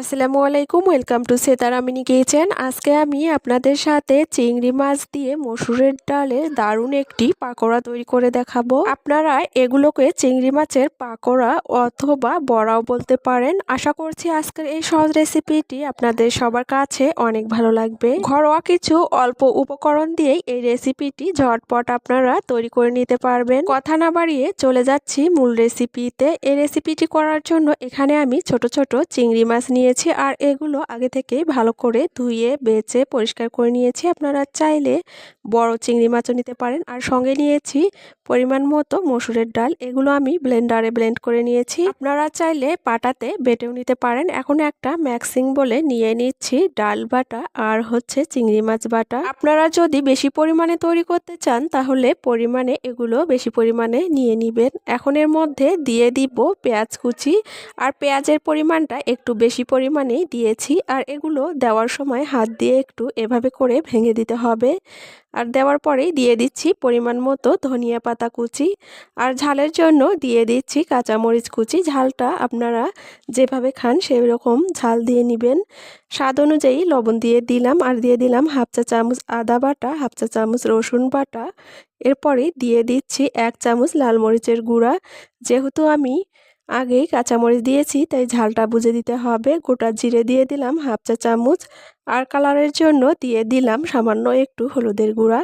আসসালামু আলাইকুম welcome to সেতারামিনী kitchen আজকে আমি আপনাদের সাথে চিংড়ি মাছ দিয়ে মসুরের ডালে দারুণ একটি পাকোড়া তৈরি করে দেখাবো। আপনারা এগুলোকে চিংড়ি মাছের পাকোড়া অথবা বড়াও বলতে পারেন। আশা করছি আজকের এই সহজ রেসিপিটি আপনাদের সবার কাছে অনেক ভালো লাগবে। ঘরোয়া কিছু অল্প উপকরণ দিয়েই এই রেসিপিটি ঝটপট আপনারা তৈরি করে নিতে পারবেন। কথা না বাড়িয়ে চলে যাচ্ছি মূল রেসিপিতে। এই রেসিপিটি করার জন্য এখানে আমি ছোট ছোট চিংড়ি মাছ নিয়েছি আর এগুলো আগে থেকেই ভালো করে ধুয়ে বেছে পরিষ্কার করে নিয়েছি। আপনারা চাইলে বড় চিংড়ি মাছও নিতে পারেন। আর সঙ্গে নিয়েছি পরিমাণ মতো মসুরের ডাল। এগুলো আমি ব্লেন্ডারে ব্লেন্ড করে নিয়েছি। আপনারা চাইলে পাটাতে বেটেও নিতে পারেন। এখন একটা ম্যাক্সিং বলে নিয়ে নিচ্ছি ডাল বাটা আর হচ্ছে চিংড়ি মাছ বাটা। আপনারা যদি বেশি পরিমাণে তৈরি করতে চান, তাহলে পরিমাণে এগুলো বেশি পরিমাণে নিয়ে নিবেন। এখন এর মধ্যে দিয়ে দিব পেঁয়াজ কুচি। আর পেঁয়াজের পরিমাণটা একটু বেশি পরিমাণেই দিয়েছি। আর এগুলো দেওয়ার সময় হাত দিয়ে একটু এভাবে করে ভেঙে দিতে হবে। আর দেওয়ার পরেই দিয়ে দিচ্ছি পরিমাণ মতো ধনিয়া পাতা কুচি। আর ঝালের জন্য দিয়ে দিচ্ছি কাঁচামরিচ কুচি। ঝালটা আপনারা যেভাবে খান সেই রকম ঝাল দিয়ে নেবেন। স্বাদ অনুযায়ী লবণ দিয়ে দিলাম আর দিয়ে দিলাম হাফ চা চামচ আদা বাটা, হাফ চা চামচ রসুন বাটা। এরপরে দিয়ে দিচ্ছি এক চামচ লাল মরিচের গুঁড়া। যেহেতু আমি আগেই কাঁচামরিচ দিয়েছি, তাই ঝালটা বুঝে দিতে হবে। গোটা জিরে দিয়ে দিলাম হাফ চা চামচ আর কালারের জন্য দিয়ে দিলাম সামান্য একটু হলুদের গুঁড়া।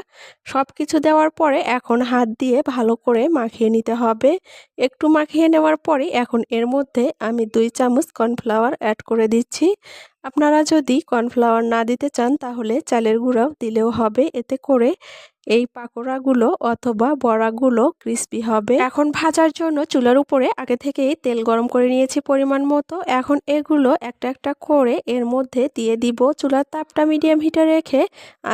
সব কিছু দেওয়ার পরে এখন হাত দিয়ে ভালো করে মাখিয়ে নিতে হবে। একটু মাখিয়ে নেওয়ার পরে এখন এর মধ্যে আমি দুই চামচ কর্নফ্লাওয়ার অ্যাড করে দিচ্ছি। আপনারা যদি কর্নফ্লাওয়ার না দিতে চান তাহলে চালের গুঁড়াও দিলেও হবে। এতে করে এই পাকোড়াগুলো অথবা বড়াগুলো ক্রিস্পি হবে। এখন ভাজার জন্য চুলার উপরে আগে থেকেই তেল গরম করে নিয়েছি পরিমাণ মতো। এখন এগুলো একটা একটা করে এর মধ্যে দিয়ে দিব চুলার তাপটা মিডিয়াম হিটে রেখে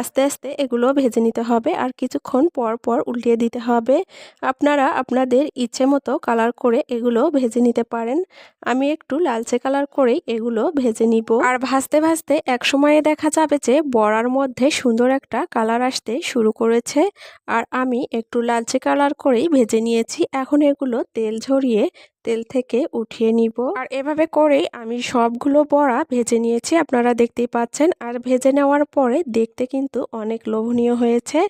আস্তে আস্তে এগুলো ভেজে নিতে হবে আর কিছুক্ষণ পর পর উল্টিয়ে দিতে হবে। আপনারা আপনাদের ইচ্ছে মতো কালার করে এগুলো ভেজে নিতে পারেন। আমি একটু লালচে কালার করেই এগুলো ভেজে নিব। আর ভাজতে ভাজতে এক সময়ে দেখা যাবে যে বড়ার মধ্যে সুন্দর একটা কালার আসতে শুরু করেছে। আর আমি একটু লালচে কালার করেই ভেজে নিয়েছি। এখন এগুলো তেল ঝরিয়ে তেল থেকে উঠিয়ে নিব। আর এভাবে করেই আমি সবগুলো বড়া ভেজে নিয়েছি, আপনারা দেখতেই পাচ্ছেন। আর ভেজে নেওয়ার পরে দেখতে কিন্তু অনেক লোভনীয় হয়েছে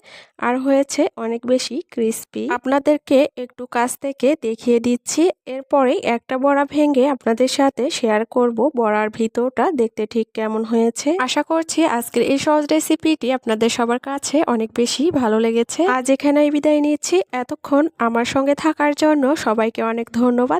আর হয়েছে অনেক বেশি ক্রিস্পি আপনাদেরকে একটু কাছ থেকে দেখিয়ে দিচ্ছি এরপরে একটা বড়া ভেঙে আপনাদের সাথে শেয়ার করব বড়ার ভিতরটা, দেখতে ঠিক কেমন হয়েছে। আশা করছি আজকের এই সহজ রেসিপিটি আপনাদের সবার কাছে অনেক বেশি ভালো লেগেছে। আজ এখানেই বিদায় নিচ্ছি। এতক্ষণ আমার সঙ্গে থাকার জন্য সবাইকে অনেক ধন্যবাদ।